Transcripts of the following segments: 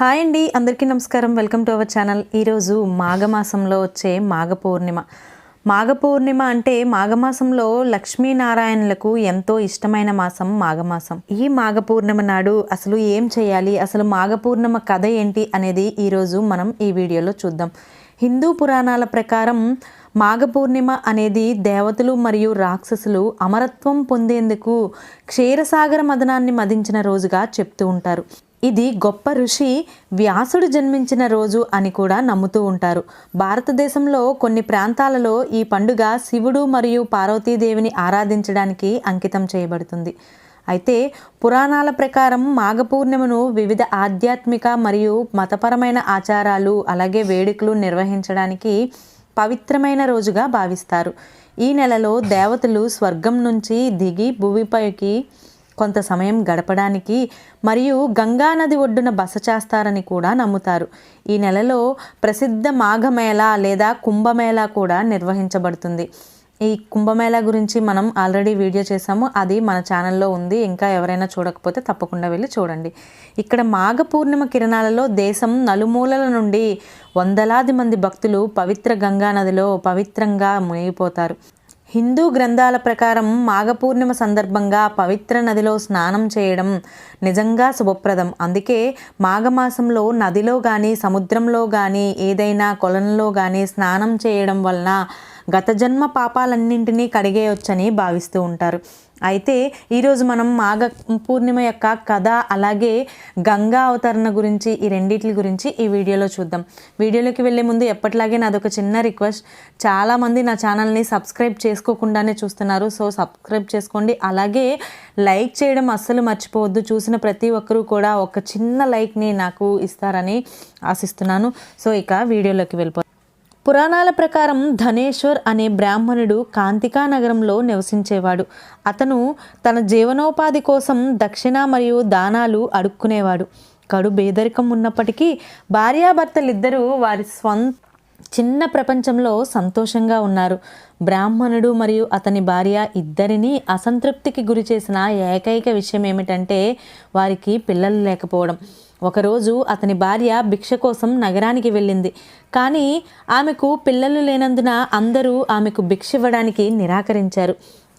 Hi అండి అందరికీ నమస్కారం. Welcome to our channel. ఈరోజు మాఘమాసంలో వచ్చే మాఘ పౌర్ణిమ మాఘ పౌర్ణిమ అంటే మాఘమాసంలో లక్ష్మీనారాయణులకు ఎంతో ఇష్టమైన మాసం మాఘమాసం. ఈ మాఘ పౌర్ణిమ నాడు అసలు ఏం చేయాలి? అసలు మాఘ పౌర్ణిమ కథ ఏంటి అనేది ఈరోజు మనం ఈ వీడియోలో చూద్దాం. హిందూ పురాణాల ప్రకారం మాఘ పౌర్ణిమ అనేది దేవతలు మరియు రాక్షసులు అమరత్వం పొందేందుకు క్షీరసాగర మదనాన్ని మదించిన రోజుగా చెప్తూ ఉంటారు. ఇది గొప్ప ఋషి వ్యాసుడు జన్మించిన రోజు అని కూడా నమ్ముతూ ఉంటారు. భారతదేశంలో కొన్ని ప్రాంతాలలో ఈ పండుగ శివుడు మరియు పార్వతీదేవిని ఆరాధించడానికి అంకితం చేయబడుతుంది. అయితే పురాణాల ప్రకారం మాఘ పూర్ణిమను వివిధ ఆధ్యాత్మిక మరియు మతపరమైన ఆచారాలు అలాగే వేడుకలు నిర్వహించడానికి పవిత్రమైన రోజుగా భావిస్తారు. ఈ నెలలో దేవతలు స్వర్గం నుంచి దిగి భూమిపైకి కొంత సమయం గడపడానికి మరియు గంగా నది ఒడ్డున బస చేస్తారని కూడా నమ్ముతారు. ఈ నెలలో ప్రసిద్ధ మాఘమేళ లేదా కుంభమేళా కూడా నిర్వహించబడుతుంది. ఈ కుంభమేళా గురించి మనం ఆల్రెడీ వీడియో చేసాము అది మన ఛానల్లో ఉంది. ఇంకా ఎవరైనా చూడకపోతే తప్పకుండా వెళ్ళి చూడండి. ఇక్కడ మాఘ పూర్ణిమ కిరణాలలో దేశం నలుమూలల నుండి వందలాది మంది భక్తులు పవిత్ర గంగా నదిలో పవిత్రంగా మునిగిపోతారు. హిందూ గ్రంథాల ప్రకారం మాఘపూర్ణిమ సందర్భంగా పవిత్ర నదిలో స్నానం చేయడం నిజంగా శుభప్రదం. అందుకే మాఘమాసంలో నదిలో కానీ సముద్రంలో కానీ ఏదైనా కొలంలో కానీ స్నానం చేయడం వలన గత జన్మ పాపాలన్నింటినీ కడిగేయొచ్చని భావిస్తూ ఉంటారు. అయితే ఈరోజు మనం మాఘ పూర్ణిమ యొక్క కథ అలాగే గంగా అవతరణ గురించి ఈ రెండింటి గురించి ఈ వీడియోలో చూద్దాం. వీడియోలోకి వెళ్ళే ముందు ఎప్పటిలాగే నాదొక చిన్న రిక్వెస్ట్. చాలామంది నా ఛానల్ని సబ్స్క్రైబ్ చేసుకోకుండానే చూస్తున్నారు. సో సబ్స్క్రైబ్ చేసుకోండి. అలాగే లైక్ చేయడం అస్సలు మర్చిపోవద్దు. చూసిన ప్రతి ఒక్కరూ కూడా ఒక చిన్న లైక్ని నాకు ఇస్తారని ఆశిస్తున్నాను. సో ఇక వీడియోలోకి వెళ్ళిపో పురాణాల ప్రకారం ధనేశ్వర్ అనే బ్రాహ్మణుడు కాంతికా నగరంలో నివసించేవాడు. అతను తన జీవనోపాధి కోసం దక్షిణ మరియు దానాలు అడుక్కునేవాడు. కడు బేదరికం ఉన్నప్పటికీ భార్యాభర్తలిద్దరూ వారి స్వంత చిన్న ప్రపంచంలో సంతోషంగా ఉన్నారు. బ్రాహ్మణుడు మరియు అతని భార్య ఇద్దరిని అసంతృప్తికి గురి చేసిన ఏకైక విషయం ఏమిటంటే వారికి పిల్లలు లేకపోవడం. ఒకరోజు అతని భార్య భిక్ష కోసం నగరానికి వెళ్ళింది. కానీ ఆమెకు పిల్లలు లేనందున అందరూ ఆమెకు భిక్ష ఇవ్వడానికి నిరాకరించారు.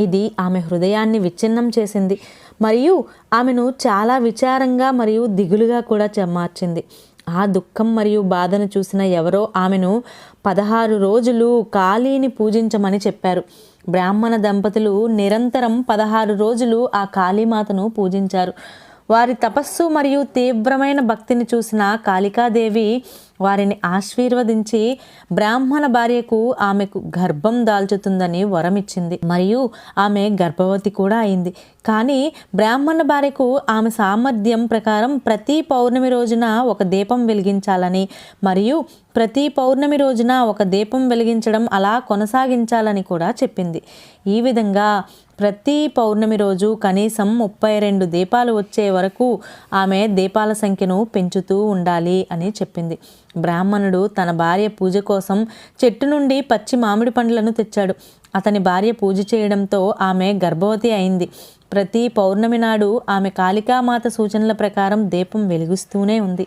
ఇది ఆమె హృదయాన్ని విచ్ఛిన్నం చేసింది. మరియు ఆమెను చాలా విచారంగా మరియు దిగులుగా కూడా మార్చింది. ఆ దుఃఖం మరియు బాధను చూసిన ఎవరో ఆమెను పదహారు రోజులు కాళీని పూజించమని చెప్పారు. బ్రాహ్మణ దంపతులు నిరంతరం పదహారు రోజులు ఆ కాళీమాతను పూజించారు. వారి తపస్సు మరియు తీవ్రమైన భక్తిని చూసిన కాళికాదేవి వారిని ఆశీర్వదించి బ్రాహ్మణ భార్యకు ఆమెకు గర్భం దాల్చుతుందని వరమిచ్చింది. మరియు ఆమె గర్భవతి కూడా అయింది. కానీ బ్రాహ్మణ భార్యకు ఆమె సామర్థ్యం ప్రకారం ప్రతి పౌర్ణమి రోజున ఒక దీపం వెలిగించాలని మరియు ప్రతి పౌర్ణమి రోజున ఒక దీపం వెలిగించడం అలా కొనసాగించాలని కూడా చెప్పింది. ఈ విధంగా ప్రతి పౌర్ణమి రోజు కనీసం ముప్పై రెండు దీపాలు వచ్చే వరకు ఆమె దీపాల సంఖ్యను పెంచుతూ ఉండాలి అని చెప్పింది. బ్రాహ్మణుడు తన భార్య పూజ కోసం చెట్టు నుండి పచ్చి మామిడి పండ్లను తెచ్చాడు. అతని భార్య పూజ చేయడంతో ఆమె గర్భవతి అయింది. ప్రతి పౌర్ణమి నాడు ఆమె కాళికామాత సూచనల ప్రకారం దీపం వెలిగిస్తూనే ఉంది.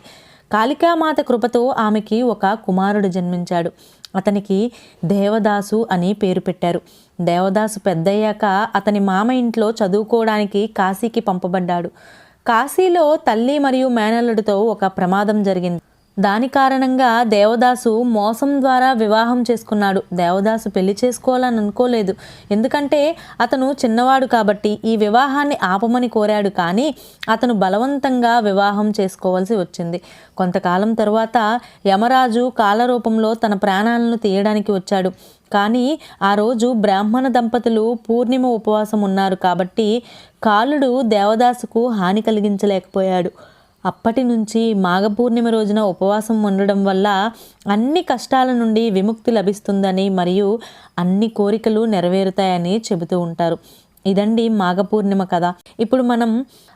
కాళికామాత కృపతో ఆమెకి ఒక కుమారుడు జన్మించాడు. అతనికి దేవదాసు అని పేరు పెట్టారు. దేవదాసు పెద్దయ్యాక అతని మామ ఇంట్లో చదువుకోవడానికి కాశీకి పంపబడ్డాడు. కాశీలో తల్లి మరియు మేనల్లుడితో ఒక ప్రమాదం జరిగింది. దాని కారణంగా దేవదాసు మోసం ద్వారా వివాహం చేసుకున్నాడు. దేవదాసు పెళ్ళి చేసుకోవాలని అనుకోలేదు. ఎందుకంటే అతను చిన్నవాడు కాబట్టి ఈ వివాహాన్ని ఆపమని కోరాడు. కానీ అతను బలవంతంగా వివాహం చేసుకోవాల్సి వచ్చింది. కొంతకాలం తరువాత యమరాజు కాలరూపంలో తన ప్రాణాలను తీయడానికి వచ్చాడు. కానీ ఆ రోజు బ్రాహ్మణ దంపతులు పూర్ణిమ ఉపవాసం ఉన్నారు కాబట్టి కాలుడు దేవదాసుకు హాని కలిగించలేకపోయాడు. అప్పటి నుంచి మాఘపూర్ణిమ రోజున ఉపవాసం ఉండడం వల్ల అన్ని కష్టాల నుండి విముక్తి లభిస్తుందని మరియు అన్ని కోరికలు నెరవేరుతాయని చెబుతూ ఉంటారు. ఇదండి మాఘపూర్ణిమ కథ. ఇప్పుడు మనం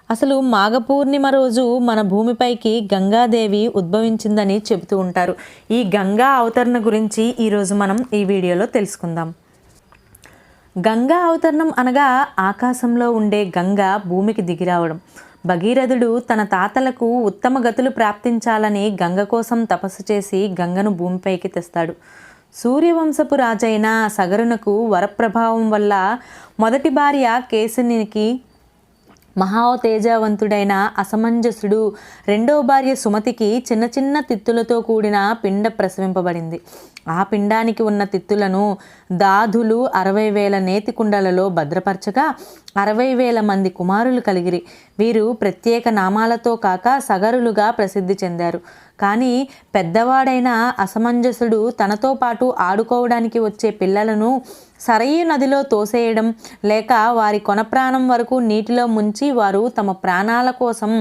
అసలు మాఘపూర్ణిమ రోజు మన భూమిపైకి గంగాదేవి ఉద్భవించిందని చెబుతూ ఉంటారు. ఈ గంగా అవతరణ గురించి ఈరోజు మనం ఈ వీడియోలో తెలుసుకుందాం. గంగా అవతరణం అనగా ఆకాశంలో ఉండే గంగ భూమికి దిగిరావడం భగీరథుడు తన తాతలకు ఉత్తమ గతులు ప్రాప్తించాలని గంగ కోసం తపస్సు చేసి గంగను భూమిపైకి తెస్తాడు. సూర్యవంశపు రాజైన సగరునకు వరప్రభావం వల్ల మొదటి భార్య కేసునికి మహాతేజవంతుడైన అసమంజసుడు రెండో భార్య సుమతికి చిన్న చిన్న తిత్తులతో కూడిన పిండ ప్రసవింపబడింది. ఆ పిండానికి ఉన్న తిత్తులను దాధులు అరవై వేల నేతి కుండలలో భద్రపరచగా అరవై వేల మంది కుమారులు కలిగిరి. వీరు ప్రత్యేక నామాలతో కాక సగరులుగా ప్రసిద్ధి చెందారు. కానీ పెద్దవాడైన అసమంజసుడు తనతో పాటు ఆడుకోవడానికి వచ్చే పిల్లలను సరయు నదిలో తోసేయడం లేక వారి కొన ప్రాణం వరకు నీటిలో ముంచి వారు తమ ప్రాణాల కోసం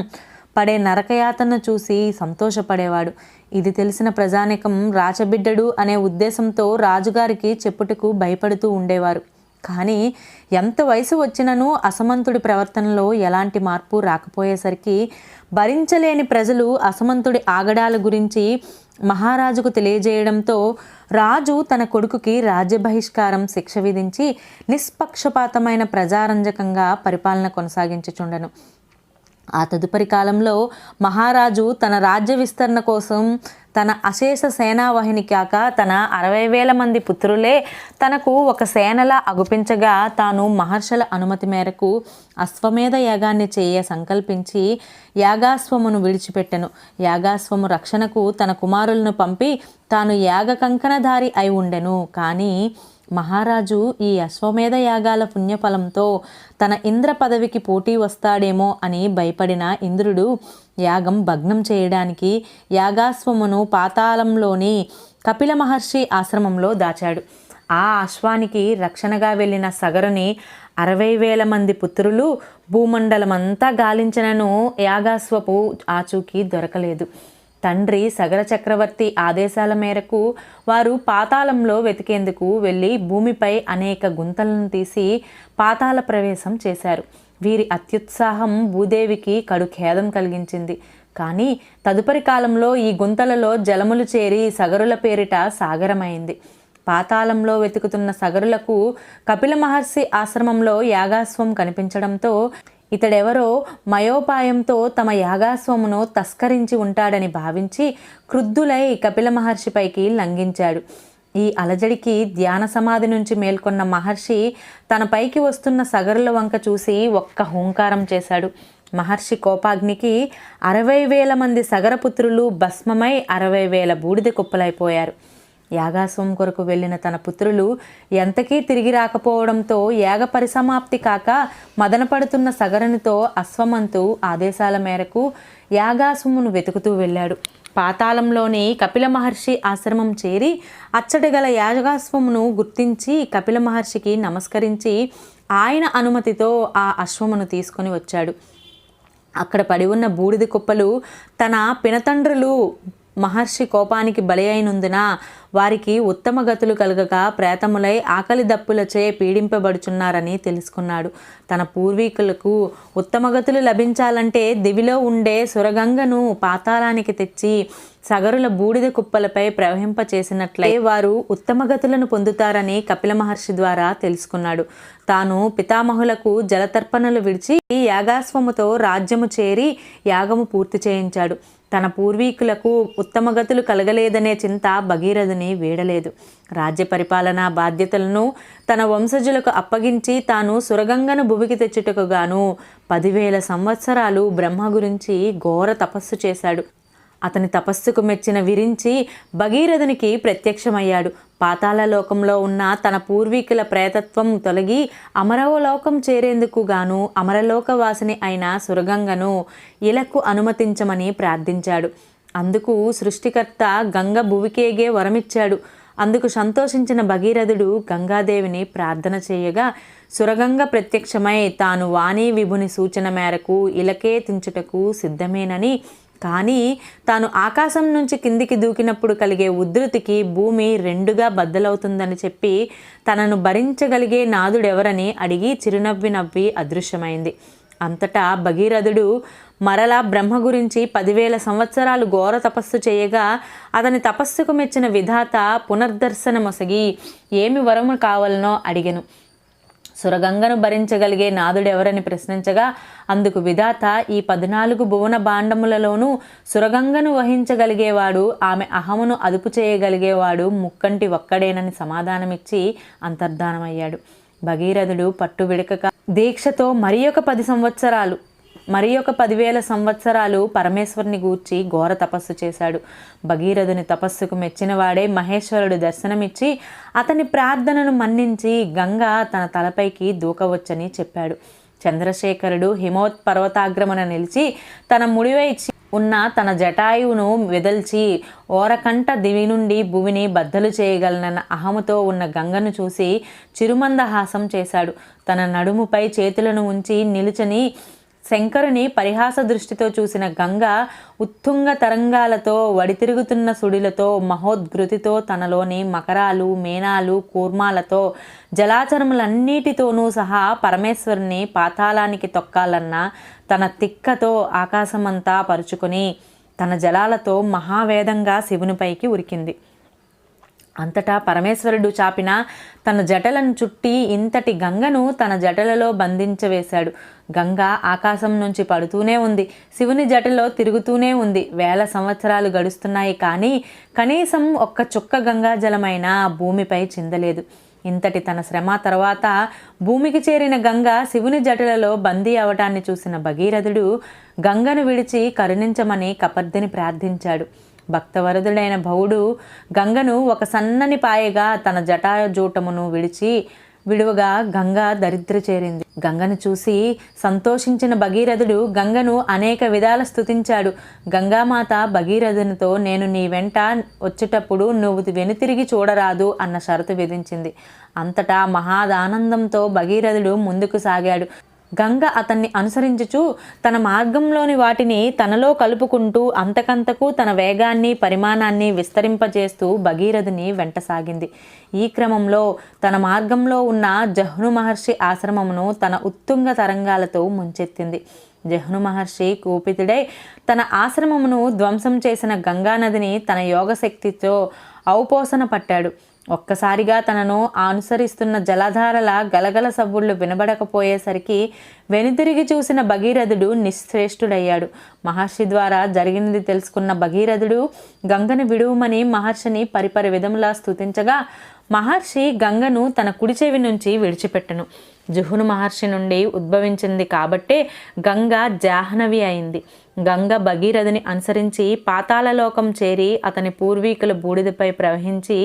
పడే నరకయాతన చూసి సంతోషపడేవాడు. ఇది తెలిసిన ప్రజానికం రాచబిడ్డడు అనే ఉద్దేశంతో రాజుగారికి చెప్పుటకు భయపడుతూ ఉండేవారు. కానీ ఎంత వయసు వచ్చినను అసమంతుడి ప్రవర్తనలో ఎలాంటి మార్పు రాకపోయేసరికి భరించలేని ప్రజలు అసమంతుడి ఆగడాల గురించి మహారాజుకు తెలియజేయడంతో రాజు తన కొడుకుకి రాజ్య బహిష్కారం శిక్ష విధించి నిష్పక్షపాతమైన ప్రజారంజకంగా పరిపాలన కొనసాగించుచుండెను. ఆ తదుపరి కాలంలో మహారాజు తన రాజ్య విస్తరణ కోసం తన అశేష సేనావాహిని కాక తన అరవై వేల మంది పుత్రులే తనకు ఒక సేనలా అగుపించగా తాను మహర్షుల అనుమతి మేరకు అశ్వమేధ యాగాన్ని చేయ సంకల్పించి యాగాశ్వమును విడిచిపెట్టెను. యాగాశ్వము రక్షణకు తన కుమారులను పంపి తాను యాగ కంకణధారి అయి ఉండెను. కానీ మహారాజు ఈ అశ్వమేధ యాగాల పుణ్యఫలంతో తన ఇంద్ర పదవికి పోటీ వస్తాడేమో అని భయపడిన ఇంద్రుడు యాగం భగ్నం చేయడానికి యాగాశ్వమును పాతాళంలోని కపిల మహర్షి ఆశ్రమంలో దాచాడు. ఆ అశ్వానికి రక్షణగా వెళ్ళిన సగరుని అరవై వేల మంది పుత్రులు భూమండలమంతా గాలించినను యాగాశ్వపు ఆచూకీ దొరకలేదు. తండ్రి సగర చక్రవర్తి ఆదేశాల మేరకు వారు పాతాళంలో వెతికేందుకు వెళ్ళి భూమిపై అనేక గుంతలను తీసి పాతాళ ప్రవేశం చేశారు. వీరి అత్యుత్సాహం భూదేవికి కడు ఖేదం కలిగించింది. కానీ తదుపరి కాలంలో ఈ గుంతలలో జలములు చేరి సగరుల పేరిట సాగరమైంది. పాతాళంలో వెతుకుతున్న సగరులకు కపిల మహర్షి ఆశ్రమంలో యాగాస్వం కనిపించడంతో ఇతడెవరో మయోపాయంతో తమ యాగాస్వమును తస్కరించి ఉంటాడని భావించి క్రుద్ధులై కపిల మహర్షిపైకి లంఘించాడు. ఈ అలజడికి ధ్యాన సమాధి నుంచి మేల్కొన్న మహర్షి తన పైకి వస్తున్న సగరుల వంక చూసి ఒక్క హూంకారం చేశాడు. మహర్షి కోపాగ్నికి అరవై వేల మంది సగరపుత్రులు భస్మమై అరవై వేల బూడిద కుప్పలైపోయారు. యాగాశ్వం కొరకు వెళ్ళిన తన పుత్రులు ఎంతకీ తిరిగి రాకపోవడంతో యాగ పరిసమాప్తి కాక మదనపడుతున్న సగరునితో అశ్వమంతు ఆదేశాల మేరకు యాగాశ్వమును వెతుకుతూ వెళ్ళాడు. పాతాళంలోని కపిల మహర్షి ఆశ్రమం చేరి అచ్చడిగల యాగాశ్వమును గుర్తించి కపిల మహర్షికి నమస్కరించి ఆయన అనుమతితో ఆ అశ్వమును తీసుకొని వచ్చాడు. అక్కడ పడి ఉన్న బూడిద కుప్పలు తన పినతండ్రులు మహర్షి కోపానికి బలి అయినందున వారికి ఉత్తమ గతులు కలగక ప్రేతములై ఆకలి దప్పులచే పీడింపబడుచున్నారని తెలుసుకున్నాడు. తన పూర్వీకులకు ఉత్తమ గతులు లభించాలంటే దివిలో ఉండే సురగంగను పాతాళానికి తెచ్చి సగరుల బూడిద కుప్పలపై ప్రవహింప చేసినట్లయి వారు ఉత్తమ గతులను పొందుతారని కపిల మహర్షి ద్వారా తెలుసుకున్నాడు. తాను పితామహులకు జలతర్పణలు విడిచి యాగాస్వముతో రాజ్యము చేరి యాగము పూర్తి చేయించాడు. తన పూర్వీకులకు ఉత్తమగతులు కలగలేదనే చింత భగీరథుని వీడలేదు. రాజ్య పరిపాలనా బాధ్యతలను తన వంశజులకు అప్పగించి తాను సురగంగను భువికి తెచ్చుటకు గాను పదివేల సంవత్సరాలు బ్రహ్మ గురించి ఘోర తపస్సు చేశాడు. అతని తపస్సుకు మెచ్చిన విరించి భగీరథునికి ప్రత్యక్షమయ్యాడు. పాతాళ లోకంలో ఉన్న తన పూర్వీకుల ప్రేతత్వం తొలగి అమరవలోకం చేరేందుకు గాను అమరలోకవాసిని అయిన సురగంగను ఇలకు అనుమతించమని ప్రార్థించాడు. అందుకు సృష్టికర్త గంగ భువికేగే వరమిచ్చాడు. అందుకు సంతోషించిన భగీరథుడు గంగాదేవిని ప్రార్థన చేయగా సురగంగ ప్రత్యక్షమై తాను వాణి విభుని సూచన మేరకు ఇలకే తించుటకు సిద్ధమేనని కానీ తాను ఆకాశం నుంచి కిందికి దూకినప్పుడు కలిగే ఉధృతికి భూమి రెండుగా బద్దలవుతుందని చెప్పి తనను భరించగలిగే నాదుడెవరని అడిగి చిరునవ్వి నవ్వి అదృశ్యమైంది. అంతటా భగీరథుడు మరలా బ్రహ్మ గురించి పదివేల సంవత్సరాలు ఘోర తపస్సు చేయగా అతని తపస్సుకు మెచ్చిన విధాత పునర్దర్శనమొసగి ఏమి వరము కావాలనో అడిగను. సురగంగను భరించగలిగే నాదుడెవరని ప్రశ్నించగా అందుకు విధాత ఈ పద్నాలుగు భువన భాండములలోనూ సురగంగను వహించగలిగేవాడు ఆమె అహమును అదుపు చేయగలిగేవాడు ముక్కంటి ఒక్కడేనని సమాధానమిచ్చి అంతర్ధానమయ్యాడు. భగీరథుడు పట్టు విడకక దీక్షతో మరి ఒక పది సంవత్సరాలు మరి ఒక పదివేల సంవత్సరాలు పరమేశ్వరుని గూర్చి ఘోర తపస్సు చేశాడు. భగీరథుని తపస్సుకు మెచ్చినవాడే మహేశ్వరుడు దర్శనమిచ్చి అతని ప్రార్థనను మన్నించి గంగ తన తలపైకి దూకవచ్చని చెప్పాడు. చంద్రశేఖరుడు హిమోత్ పర్వతాగ్రమున నిలిచి తన ముడివైచి ఉన్న తన జటాయువును వెదల్చి ఓరకంట దివి నుండి భూమిని బద్దలు చేయగలనన్న అహముతో ఉన్న గంగను చూసి చిరుమందహాసం చేశాడు. తన నడుముపై చేతులను ఉంచి నిలుచని శంకరుని పరిహాస దృష్టితో చూసిన గంగ ఉత్తుంగ తరంగాలతో వడితిరుగుతున్న సుడిలతో మహోద్గృతితో తనలోని మకరాలు మేనాలు కూర్మాలతో జలాచరములన్నిటితోనూ సహా పరమేశ్వరుని పాతాళానికి తొక్కాలన్న తన తిక్కతో ఆకాశమంతా పరుచుకొని తన జలాలతో మహావేదంగా శివునిపైకి ఉరికింది. అంతటా పరమేశ్వరుడు చాపిన తన జటలను చుట్టి ఇంతటి గంగను తన జటలలో బంధించవేశాడు. గంగ ఆకాశం నుంచి పడుతూనే ఉంది. శివుని జటలో తిరుగుతూనే ఉంది. వేల సంవత్సరాలు గడుస్తున్నాయి కానీ కనీసం ఒక్క చుక్క గంగా జలమైన భూమిపై చిందలేదు. ఇంతటి తన శ్రమ తర్వాత భూమికి చేరిన గంగ శివుని జటలలో బందీ అవటాన్ని చూసిన భగీరథుడు గంగను విడిచి కరుణించమని కపర్దిని ప్రార్థించాడు. భక్తవరదుడైన భవుడు గంగను ఒక సన్నని పాయగా తన జటాజూటమును విడిచి విడువగా గంగ దరిద్ర చేరింది. గంగను చూసి సంతోషించిన భగీరథుడు గంగను అనేక విధాల స్థుతించాడు గంగామాత భగీరథునితో నేను నీ వెంట వచ్చేటప్పుడు నువ్వు వెనుతిరిగి చూడరాదు అన్న షరతు విధించింది. అంతటా మహాదానందంతో భగీరథుడు ముందుకు సాగాడు. గంగ అతన్ని అనుసరించుచు తన మార్గంలోని వాటిని తనలో కలుపుకుంటూ అంతకంతకు తన వేగాన్ని పరిమాణాన్ని విస్తరింపజేస్తూ భగీరథుని వెంటసాగింది ఈ క్రమంలో తన మార్గంలో ఉన్న జహ్ను మహర్షి ఆశ్రమమును తన ఉత్తుంగ తరంగాలతో ముంచెత్తింది. జహ్ను మహర్షి కూపితుడై తన ఆశ్రమమును ధ్వంసం చేసిన గంగానదిని తన యోగశక్తితో ఔపోసన పట్టాడు. ఒక్కసారిగా తనను అనుసరిస్తున్న జలధారల గలగల సబ్బుళ్ళు వినబడకపోయేసరికి వెనుతిరిగి చూసిన భగీరథుడు నిశ్రేష్ఠుడయ్యాడు. మహర్షి ద్వారా జరిగినది తెలుసుకున్న భగీరథుడు గంగను విడువమని మహర్షిని పరిపరి విధములా స్థుతించగా మహర్షి గంగను తన కుడి చెవి నుంచి విడిచిపెట్టను. జుహును మహర్షి నుండి ఉద్భవించింది కాబట్టే గంగ జాహ్నవి అయింది. గంగ భగీరథని అనుసరించి పాతాళలోకం చేరి అతని పూర్వీకుల బూడిదపై ప్రవహించి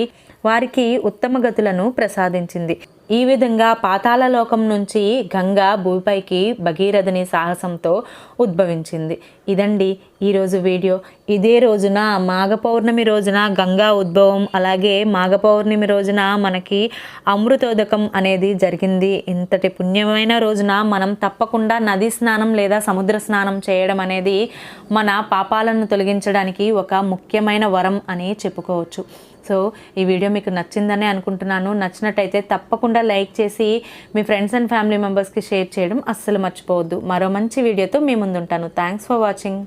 వారికి ఉత్తమ గతులను ప్రసాదించింది. ఈ విధంగా పాతాళలోకం నుంచి గంగ భూమిపైకి భగీరథని సాహసంతో ఉద్భవించింది. ఇదండి ఈరోజు వీడియో. ఇదే రోజున మాఘ పౌర్ణమి రోజున గంగా ఉద్భవం అలాగే మాఘ పౌర్ణమి రోజున మనకి అమృతోదకం అనేది జరిగింది. ఇంతటి పుణ్యమైన రోజున మనం తప్పకుండా నదీ స్నానం లేదా సముద్ర స్నానం చేయడం అనేది మన పాపాలను తొలగించడానికి ఒక ముఖ్యమైన వరం అని చెప్పుకోవచ్చు. సో ఈ వీడియో మీకు నచ్చిందనే అనుకుంటున్నాను. నచ్చినట్టయితే తప్పకుండా లైక్ చేసి మీ ఫ్రెండ్స్ అండ్ ఫ్యామిలీ మెంబర్స్కి షేర్ చేయడం అస్సలు మర్చిపోవద్దు. మరో మంచి వీడియోతో మీ ముందుంటాను. Thanks for watching.